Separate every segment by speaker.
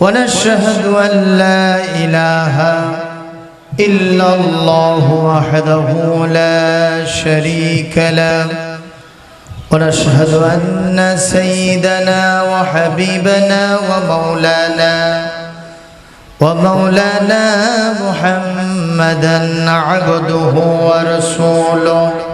Speaker 1: ونشهد أن لا إله إلا الله وحده لا شريك له. ونشهد أن سيدنا وحبيبنا ومولانا ومولانا محمدا عبده ورسوله.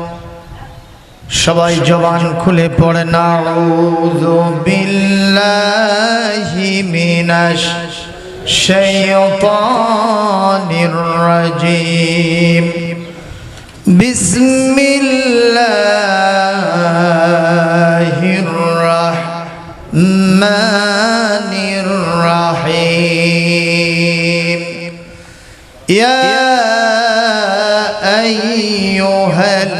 Speaker 1: সবাই জবান খুলে পড়ে নাউযু বিল্লাহি মিনাশ শাইতানির রাজিম বিসমিল্লাহির রাহমানির রাহিম ইয়া আইয়ুহাল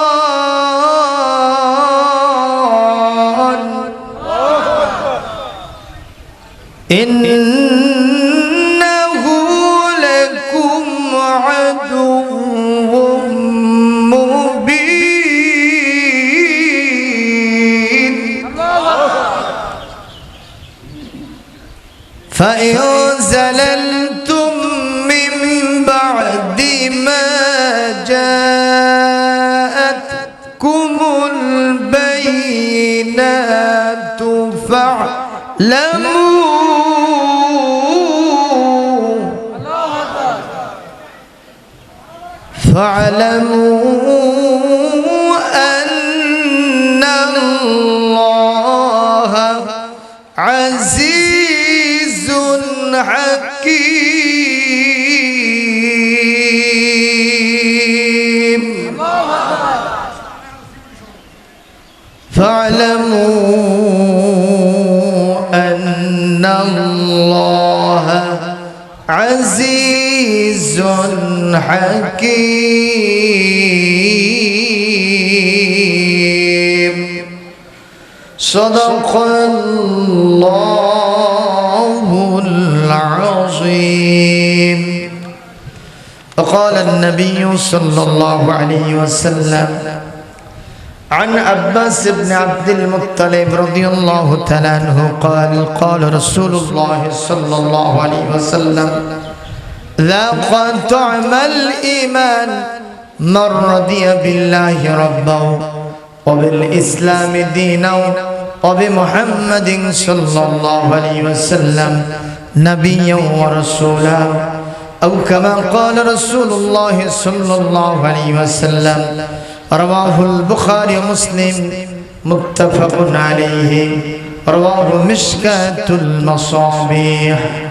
Speaker 1: إنه لكم عدو مبين. فإن زللتم من بعد ما جاءتكم البينات فاعلموا فاعلموا أن الله عزيز حكيم. فاعلموا أن الله عزيز حكيم. صدق الله العظيم. وقال النبي صلى الله عليه وسلم عن عباس بن عبد المطلب رضي الله تعالى عنه قال قال رسول الله صلى الله عليه وسلم ذاق طعم الإيمان. من رضي بالله ربا وبالإسلام دينا وبمحمد صلى الله عليه وسلم نبيا ورسولا. أو كما قال رسول الله صلى الله عليه وسلم رواه البخاري ومسلم متفق عليه. رواه مشكاة المصابيح.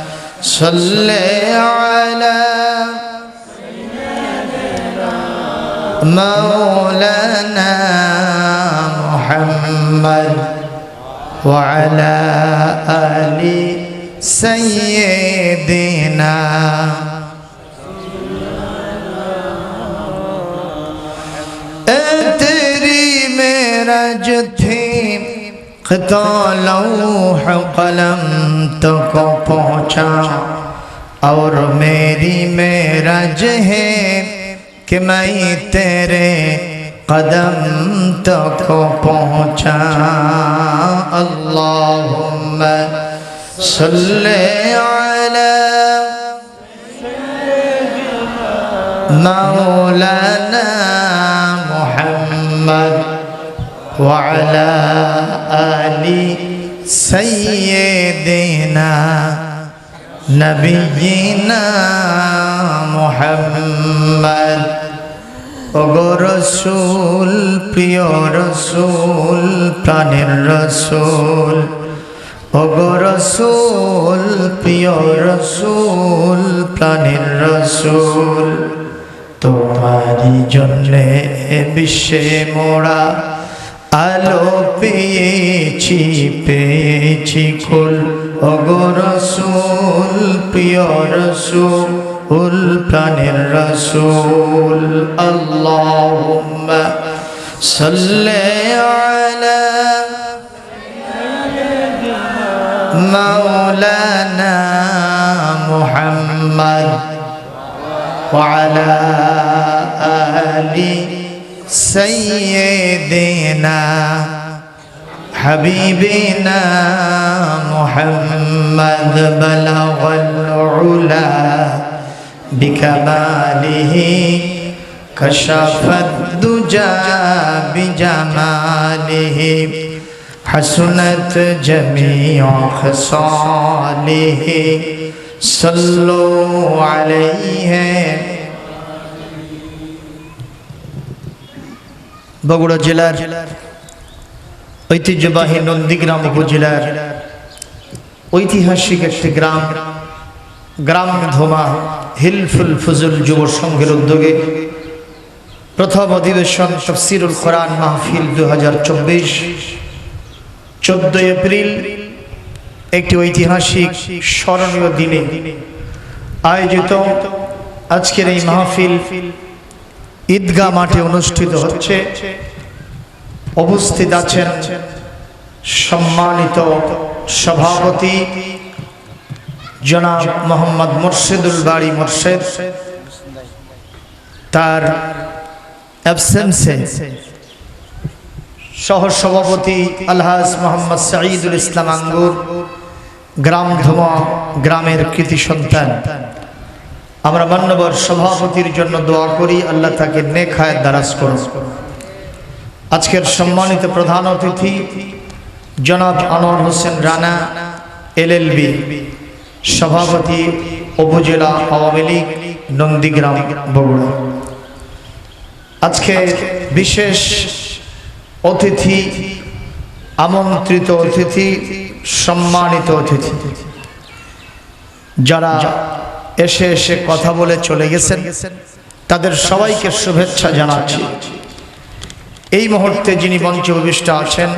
Speaker 1: صل على مولانا محمد وعلى آل سيدنا اتري میرا جتھی خطا لوح قلم تو کو پہنچا اور میری میرا جہے کہ میں تیرے قدم تو کو پہنچا۔ اللہم صلی علی مولانا محمد وعلی আলী সৈয়দিনা নবীনা মোহাম্মদ। ওগো রসুল, প্রিয় রসুল, প্রাণের রসুল। ওগো রসুল, প্রিয় রসুল, প্রাণের রসুল। তোমারই জন্যে বিশ্বে মোড়া আলো পেয়েছি পেয়েছি কুল ওগো রসুল প্রিয় রসুল প্রাণের রসুল আল্লাহুম্মা সাল্লি আলা مولانا محمد وعلى آل سيدنا حبيبنا محمد بلغ العلا بكماله كشف الدجى بجماله حسنت جميع خصاله صلوا عليه বগুড়া জেলার ঐতিহ্যবাহী নন্দীগ্রাম উপজেলার ঐতিহাসিক একটি গ্রাম গ্রাম ধোমা হিলফুল ফজুল যুব সংঘের উদ্যোগে প্রথম অধিবেশন তফসিরুল কোরআন মাহফিল দু হাজার চব্বিশ। চোদ্দই এপ্রিল একটি ঐতিহাসিক স্মরণীয় দিনে আয়োজিত আজকের এই মাহফিল ঈদগাহ মাঠে অনুষ্ঠিত হচ্ছে। উপস্থিত আছেন সম্মানিত সভাপতি জনাব মোহাম্মদ মোর্শেদুল বাড়ি মোর্শেদ। তার অ্যাবসেন্সে সহ সভাপতি আলহাজ মোহাম্মদ সাঈদুল ইসলাম আঙ্গুর গ্রাম ধোমা গ্রামের কৃতি সন্তান। আমরা মান্যবর সভাপতির জন্য দোয়া করি, আল্লাহ তাকে নেখায় দারাজ করুন। আজকের সম্মানিত প্রধান অতিথি, জনাব আনোয়ার হোসেন রানা এলএলবি সভাপতি, উপজেলা আওয়ামী লীগ, নন্দীগ্রাম, বগুড়া। আজকে বিশেষ অতিথি, আমন্ত্রিত অতিথি, সম্মানিত অতিথি, যারা এসে এসে কথা বলে চলে গেছেন। তাদের সবাইকে শুভেচ্ছা জানাচ্ছি। এই মুহূর্তে যিনি মঞ্চে উপবিষ্ট আছেন,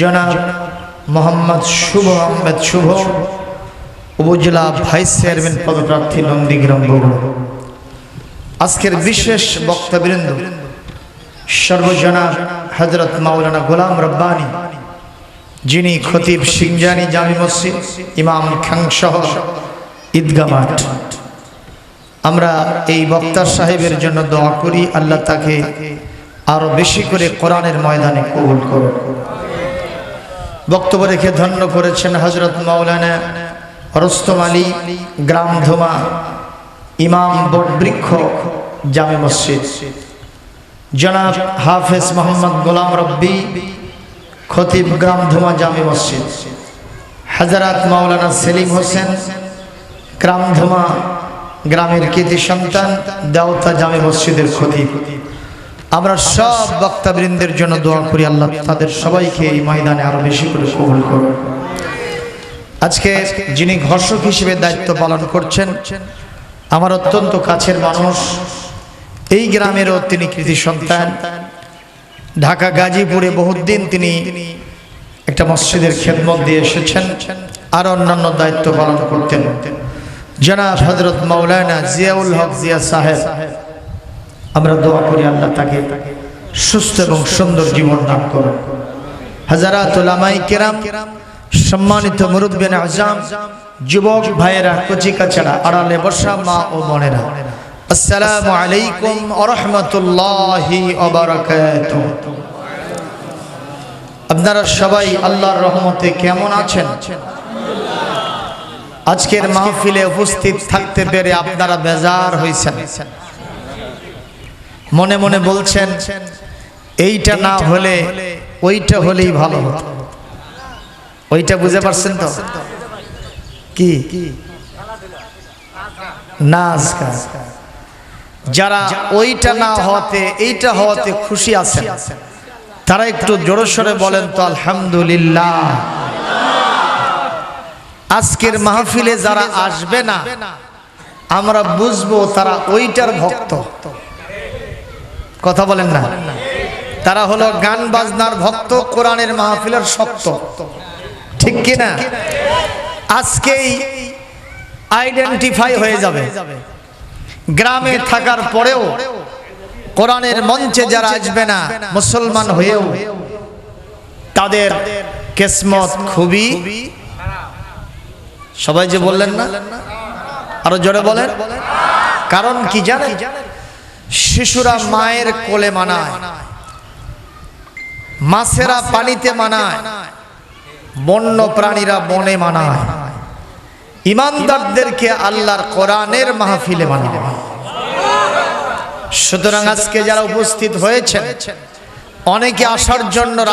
Speaker 1: জনাব মোহাম্মদ শুভ আহমেদ শুভ, উপজেলা ভাইস চেয়ারম্যান পদপ্রার্থী নন্দীগ্রাম বগুড়া আজকের বিশেষ বক্তবৃন্দ সর্বজনা হজরত মাওলানা গোলাম রব্বানি, যিনি খতিব সিংজানি জামি মসজিদ, ইমাম খাংসহ ঈদগা মাঠ। আমরা এই বক্তার সাহেবের জন্য দোয়া করি, আল্লাহ তাকে আরও বেশি করে কোরআনের ময়দানে কবুল করুন বক্তব্য রেখে ধন্য করেছেন হজরত মাওলানা রস্তম আলী গ্রাম ধোমা ইমাম বটবৃক্ষ জামে মসজিদ। জনাব হাফেজ মোহাম্মদ গোলাম রব্বি, খতিব গ্রাম ধুমা জামে মসজিদ। হাজারাত মাওলানা সেলিম হোসেন গ্রাম ধুমা গ্রামের কৃতি সন্তান, দেওতা জামে মসজিদের খতিব। আমরা সব বক্তাবৃন্দের জন্য দোয়া করি, আল্লাহ তাদের সবাইকে এই ময়দানে আরও বেশি করে কবুল করুন। আজকে যিনি ঘর্ষক হিসেবে দায়িত্ব পালন করছেন, আমার অত্যন্ত কাছের মানুষ, এই গ্রামেরও তিনি কৃতি সন্তান। ঢাকা, গাজীপুরে বহুদিন তিনি একটা মসজিদের খেদমত দিয়ে এসেছেন, আর অন্যান্য দায়িত্ব পালন করতেন। জনাব হজরত মৌলানা জিয়াউল হক জিয়া সাহেব, আমরা দোয়া করি আল্লাহ তাকে সুস্থ এবং সুন্দর জীবন দান করুন। হাজারাত ওলামাই কেরাম, সম্মানিত মুরব্বিন আজম, যুবক ভাইয়েরা, কচি কাছাড়া আড়ালে বসা মা ও বোনেরা, আসসালামু আলাইকুম ওয়া রাহমাতুল্লাহি আপনারা সবাই আল্লাহর রহমতে কেমন আছেন? আজকের মাহফিলে উপস্থিত থাকতে পেরে আপনারা বেজার হয়েছেন। মনে মনে বলছেন এইটা না হলে ওইটা হলেই ভালো হতো। ওইটা বুঝে পারছেন তো? কি? নাচ। যারা ওইটা না হওয়াতে এইটা হওয়াতে খুশি আছেন। তারা একটু জোরে সরে বলেন তো আলহামদুলিল্লাহ। আজকের মাহফিলে যারা আসবে না আমরা বুঝব তারা ওইটার ভক্ত। কথা বলেন না। তারা হলো গান বাজনার ভক্ত কোরআনের মাহফিলের শক্ত। ঠিক কিনা আজকেই আইডেন্টিফাই হয়ে যাবে। গ্রামে থাকার পরেও কোরআনের মঞ্চে যারা আসবে না মুসলমান হয়েও তাদের কেসমত খুবই সবাই যে বললেন না? আরও জোরে বলেন। কারণ কি জানেন? শিশুরা মায়ের কোলে মানায়। মাছেরা পানিতে মানায়। বন্য প্রাণীরা বনে মানায়। ইমানদারদেরকে আল্লাহর কোরআনের মাহফিলে মানায়। সুতরাং আজকে যারা উপস্থিত হয়েছে অনেকে আসার জন্য